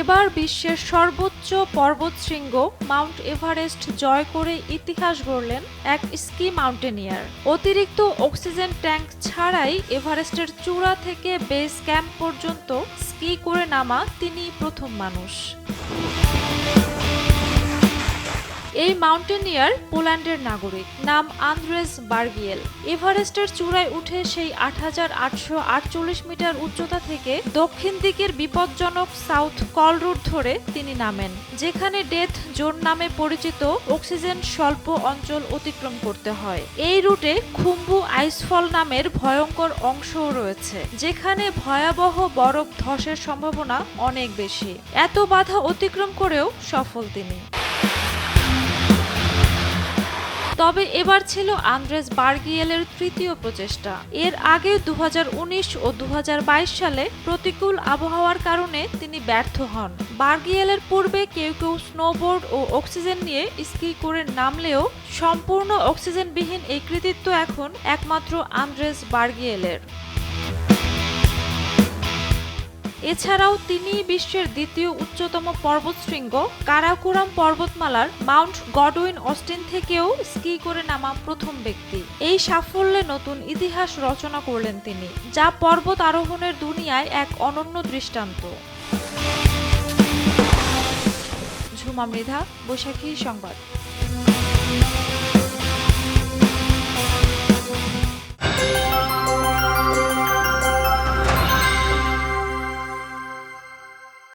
এবার বিশ্বের সর্বোচ্চ পর্বতশৃঙ্গ মাউন্ট এভারেস্ট জয় করে ইতিহাস গড়লেন এক স্কি মাউন্টেনিয়ার। অতিরিক্ত অক্সিজেন ট্যাঙ্ক ছাড়াই এভারেস্টের চূড়া থেকে বেস ক্যাম্প পর্যন্ত স্কি করে নামা তিনি প্রথম মানুষ। এই মাউন্টেনিয়ার পোল্যান্ডের নাগরিক। নাম আন্দ্রেস বার্গিয়েল। এভারেস্টের চূড়ায় উঠে সেই আট হাজার আটশো আটচল্লিশ মিটার উচ্চতা থেকে দক্ষিণ দিকের বিপজ্জনক সাউথ কল রুট ধরে তিনি নামেন, যেখানে ডেথ জোন নামে পরিচিত অক্সিজেন স্বল্প অঞ্চল অতিক্রম করতে হয়। এই রুটে খুম্বু আইসফল নামের ভয়ঙ্কর অংশও রয়েছে, যেখানে ভয়াবহ বরফ ধসের সম্ভাবনা অনেক বেশি। এত বাধা অতিক্রম করেও সফল তিনি। তবে এবার ছিল আন্দ্রেস বার্গিয়েলের তৃতীয় প্রচেষ্টা। এর আগে দু হাজার উনিশ ও দু হাজার বাইশ সালে প্রতিকূল আবহাওয়ার কারণে তিনি ব্যর্থ হন। বার্গিয়েলের পূর্বে কেউ কেউ স্নোবোর্ড ও অক্সিজেন নিয়ে স্কি করে নামলেও সম্পূর্ণ অক্সিজেনবিহীন এই কৃতিত্ব এখন একমাত্র আন্দ্রেস বার্গিয়েলের। এছাড়াও তিনি বিশ্বের দ্বিতীয় উচ্চতম পর্বতশৃঙ্গ কারাকুরাম পর্বতমালার মাউন্ট গডউইন অস্টিন থেকেও স্কি করে নামা প্রথম ব্যক্তি। এই সাফল্যে নতুন ইতিহাস রচনা করলেন তিনি, যা পর্বত আরোহণের দুনিয়ায় এক অনন্য দৃষ্টান্ত। ঝুমা মৃধা, বৈশাখী সংবাদ।